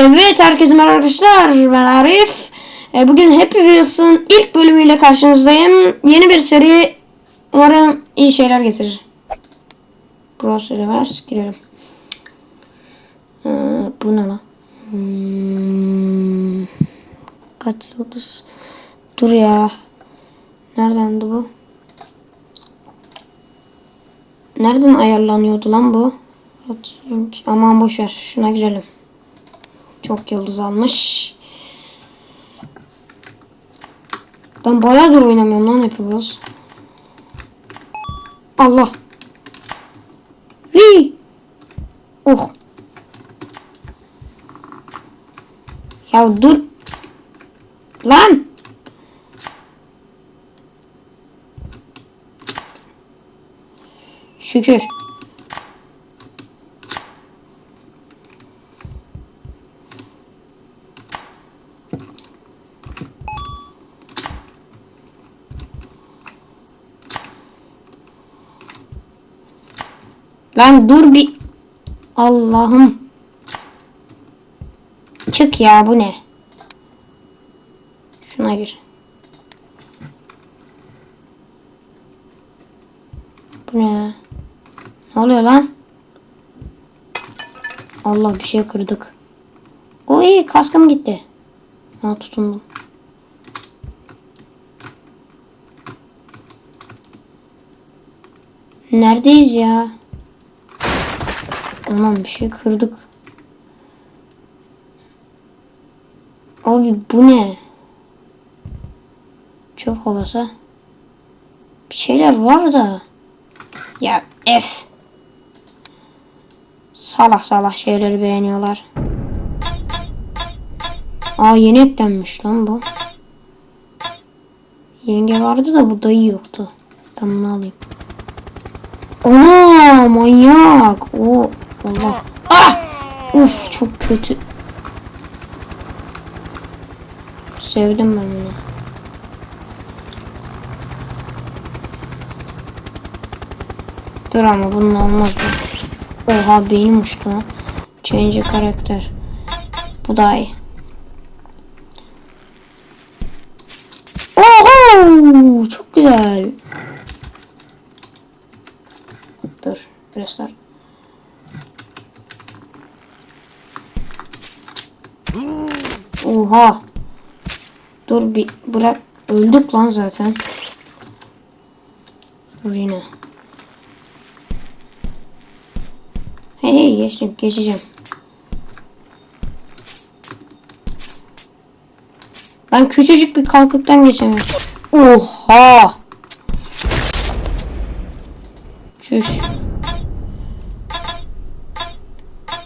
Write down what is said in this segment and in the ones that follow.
Evet herkese merhaba arkadaşlar ben Arif. E, bugün Happy Wheels'ın ilk bölümüyle karşınızdayım. Yeni bir seri umarım iyi şeyler getirir. Browser'e ver girelim. E, bu ne lan? Hmm, kaç yıldız? Dur ya. Neredendi bu? Nereden ayarlanıyordu lan bu? Aman boş ver. Şuna girelim. Çok yıldız almış. Ben bayağıdır oynamıyorum lan Wheels. Allah. Hii. Oh. Ya dur. Lan. Şükür. Lan dur bir. Allah'ım. Çık ya bu ne? Şuna gir. Bu ne? Ne oluyor lan? Allah bir şey kırdık. O iyi kaskım gitti. Ha tutundum. Neredeyiz ya? Aman bir şey kırdık. Abi bu ne? Çok olasa. Bir şeyler var da. Ya F. Salak salak şeyleri beğeniyorlar. Aa yeni eklenmiş lan bu. Yenge vardı da bu dayı yoktu. Ben bunu alayım. Ana manyak. O Allah. Ah! Uf çok kötü. Sevdim ben bunu. Dur ama bunun olmaz. Oha beynim uçtu. Change karakter. Bu daha iyi. Oho! Çok güzel. Dur. Restart. Oha. Dur bir bırak. Öldük lan zaten. Dur yine. Hey hey geçtim geçeceğim. Ben küçücük bir kalkıktan geçemiyorum. Oha. Çüş.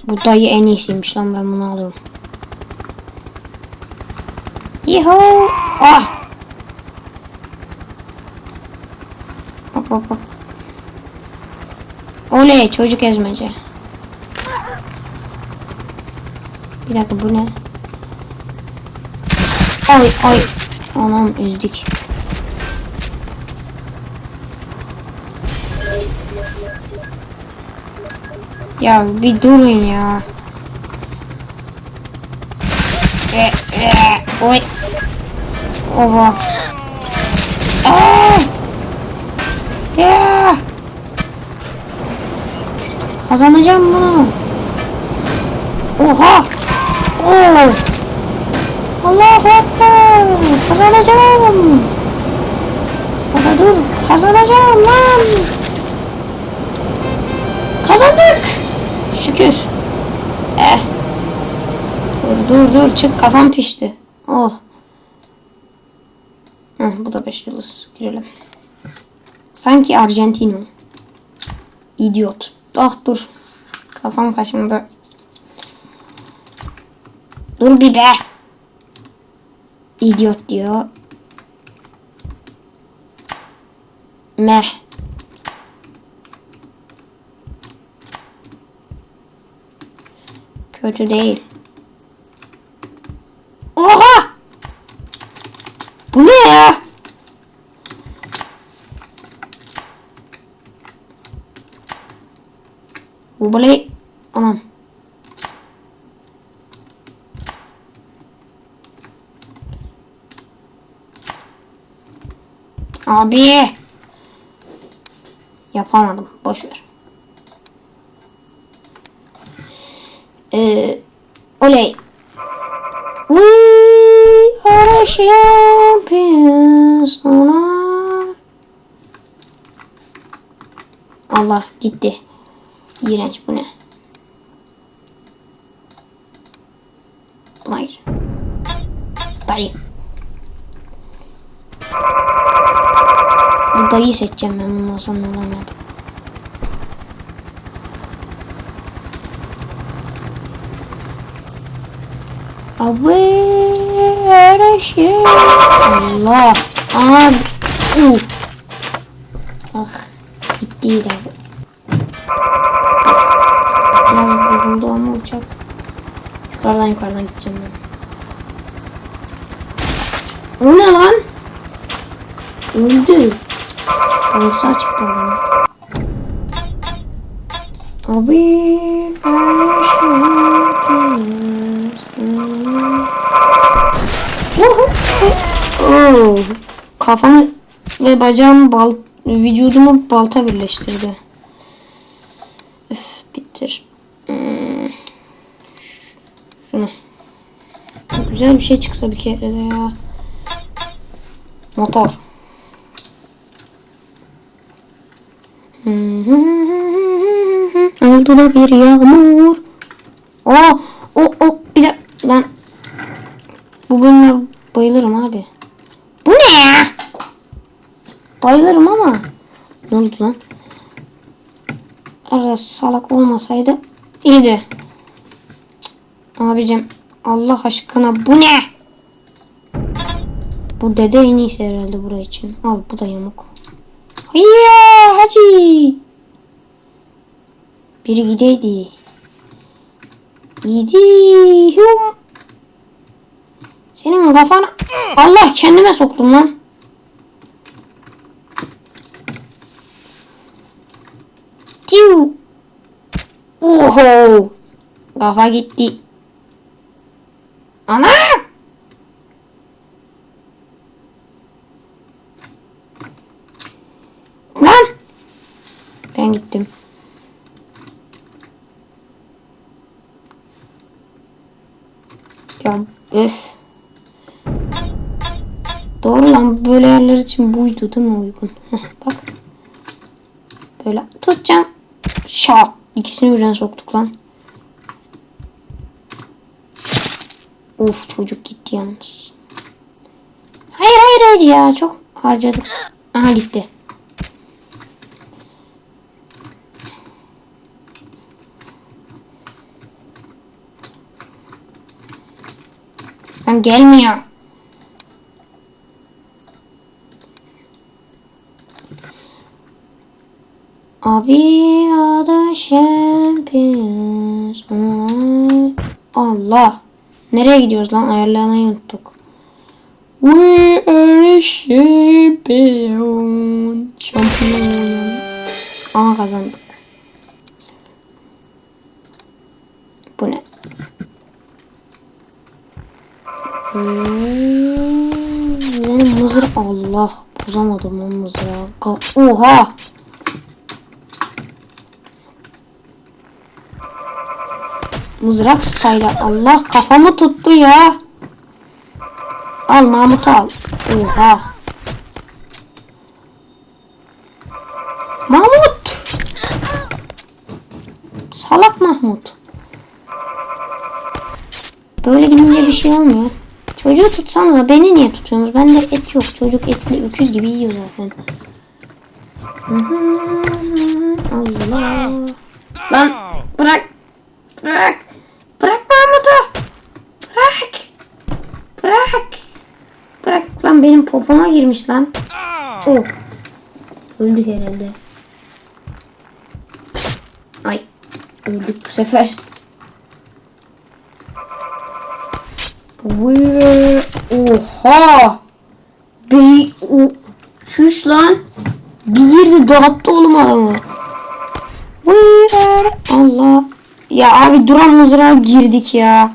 Bu dayı en iyisiymiş lan ben bunu alıyorum. Yuhu! Ah! Hop hop hop. Oley çocuk ezmece. Bir dakika bu ne? Ay ay. Anam ezdik. Ya bir durun ya. E, e, oy. Oha. Aa! Ya. Kazanacağım bunu. Oha. Oo. Allahu Ekber. Kazanacağım. Hadi dur. Kazanacağım lan. Kazandık. Şükür. Eh. Dur dur dur çık kafam pişti. Oh. Heh, bu da 5 yıldız. Girelim. Sanki Argentino. İdiot. Ah dur. Kafam kaşındı. Dur bir be. İdiot diyor. Meh. Kötü değil. ne ya? Anam. Abi. Yapamadım. Boş ver. Ee, oley. Uy, her şey. Allah gitti. İğrenç bu ne? Hayır. Dayı. Bu dayıyı seçeceğim ben bundan sonra olanlardan. Abi şey. Allah. Aha. Uh. Ah. Gitti. Yukarıdan yukarıdan gideceğim ben. O ne lan? Öldü. Olsa açıktı bana. Abi Oh, kafamı ve bacağım bal vücudumu balta birleştirdi. Öf, bitir. Hmm. Şunu. Güzel bir şey çıksa bir kere de ya. Motor. Altıda bir yağmur. O, o, o, bir dakika lan. Bu bölüme bayılırım abi. Bu ne ya? Bayılırım ama. Ne oldu lan? Arada salak olmasaydı iyiydi. Abicim Allah aşkına bu ne? Bu dede en iyisi herhalde buraya için. Al bu da yamuk. Hayya hacı. Biri gideydi. Gidiyorum. Senin kafana... Allah kendime soktum lan. Tiu. Oho. Kafa gitti. Ana! Lan! Ben gittim. Ya öf. Doğru lan böyle yerler için buydu değil mi uygun? Heh, bak. Böyle tutacağım. Şak. İkisini birden soktuk lan. Of çocuk gitti yalnız. Hayır hayır hayır ya çok harcadık. Aha gitti. Lan gelmiyor. Abi ada champions. Allah. Nereye gidiyoruz lan? Ayarlamayı unuttuk. We are champion. Şampiyon. Aha kazandık. Bu ne? Benim mızır Allah bozamadım o mızrağı. Oha! Mızrak style. Allah kafamı tuttu ya. Al Mahmut al. Oha. Mahmut. Salak Mahmut. Böyle gidince bir şey olmuyor. Çocuğu tutsanıza beni niye tutuyorsunuz? Bende et yok. Çocuk etli öküz gibi yiyor zaten. Allah. Lan. Bırak. Bırak Mahmut'u. Bırak. Bırak. Bırak lan benim girmiş lan. Oh. Öldük herhalde. Ay. Öldük bu sefer. Vay, Oha. O şuş lan. Bir girdi dağıttı oğlum adamı. Vay, Allah. Ya abi duran mızrağa girdik ya.